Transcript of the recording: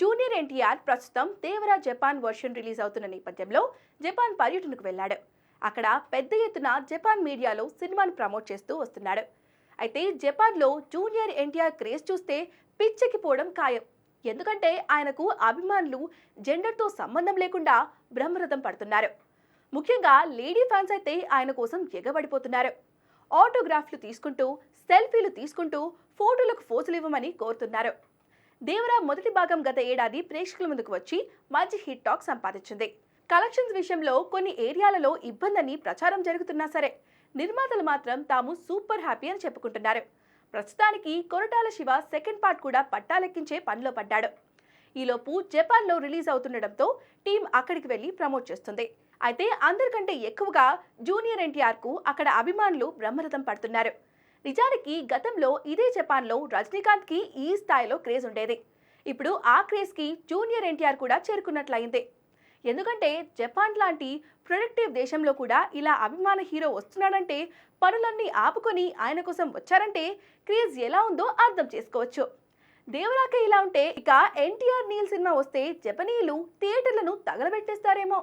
Junior NTR ప్రస్తుతం Devara Japan version release అవుతున్న నేపథ్యంలో జపాన్ పర్యటనకు వెళ్ళాడు. అక్కడ పెద్ద ఎత్తున జపాన్ మీడియాలో సినిమాను ప్రమోట్ చేస్తూ వస్తున్నాడు. అయితే జపాన్లో జూనియర్ ఎన్టీఆర్ క్రేజ్ చూస్తే పిచ్చెక్కిపోవడం ఖాయం. ఎందుకంటే ఆయనకు అభిమానులు జెండర్తో సంబంధం లేకుండా బ్రహ్మరథం పడుతున్నారు. ముఖ్యంగా లేడీ ఫ్యాన్స్ అయితే ఆయన కోసం ఎగబడిపోతున్నారు. ఆటోగ్రాఫ్లు తీసుకుంటూ సెల్ఫీలు తీసుకుంటూ ఫోటోలకు ఫోజులు ఇవ్వమని కోరుతున్నారు. దేవరా మొదటి భాగం గత ఏడాది ప్రేక్షకుల ముందుకు వచ్చి మంచి హిట్ టాక్ సంపాదించింది. కలెక్షన్స్ విషయంలో కొన్ని ఏరియాలలో ఇబ్బందని ప్రచారం జరుగుతున్నా సరే నిర్మాతలు మాత్రం తాము సూపర్ హ్యాపీ అని చెప్పుకుంటున్నారు. ప్రస్తుతానికి కొరటాల శివ సెకండ్ పార్ట్ కూడా పట్టాలెక్కించే పనిలో పడ్డాడు. ఈలోపు జపాన్లో రిలీజ్ అవుతుండటంతో టీం అక్కడికి వెళ్ళి ప్రమోట్ చేస్తుంది. అయితే అందరికంటే ఎక్కువగా జూనియర్ ఎన్టీఆర్కు అక్కడ అభిమానులు బ్రహ్మరథం పడుతున్నారు. నిజానికి గతంలో ఇదే జపాన్లో రజనీకాంత్కి ఈ స్థాయిలో క్రేజ్ ఉండేది. ఇప్పుడు ఆ క్రేజ్కి జూనియర్ ఎన్టీఆర్ కూడా చేరుకున్నట్లయింది. ఎందుకంటే జపాన్ లాంటి ప్రొడక్టివ్ దేశంలో కూడా ఇలా అభిమాన హీరో వస్తున్నాడంటే పనులన్నీ ఆపుకొని ఆయన కోసం వచ్చారంటే క్రేజ్ ఎలా ఉందో అర్థం చేసుకోవచ్చు. దేవరాకే ఇలా ఉంటే ఇక ఎన్టీఆర్ నీల్ సినిమా వస్తే జపనీయులు థియేటర్లను తగలబెట్టేస్తారేమో.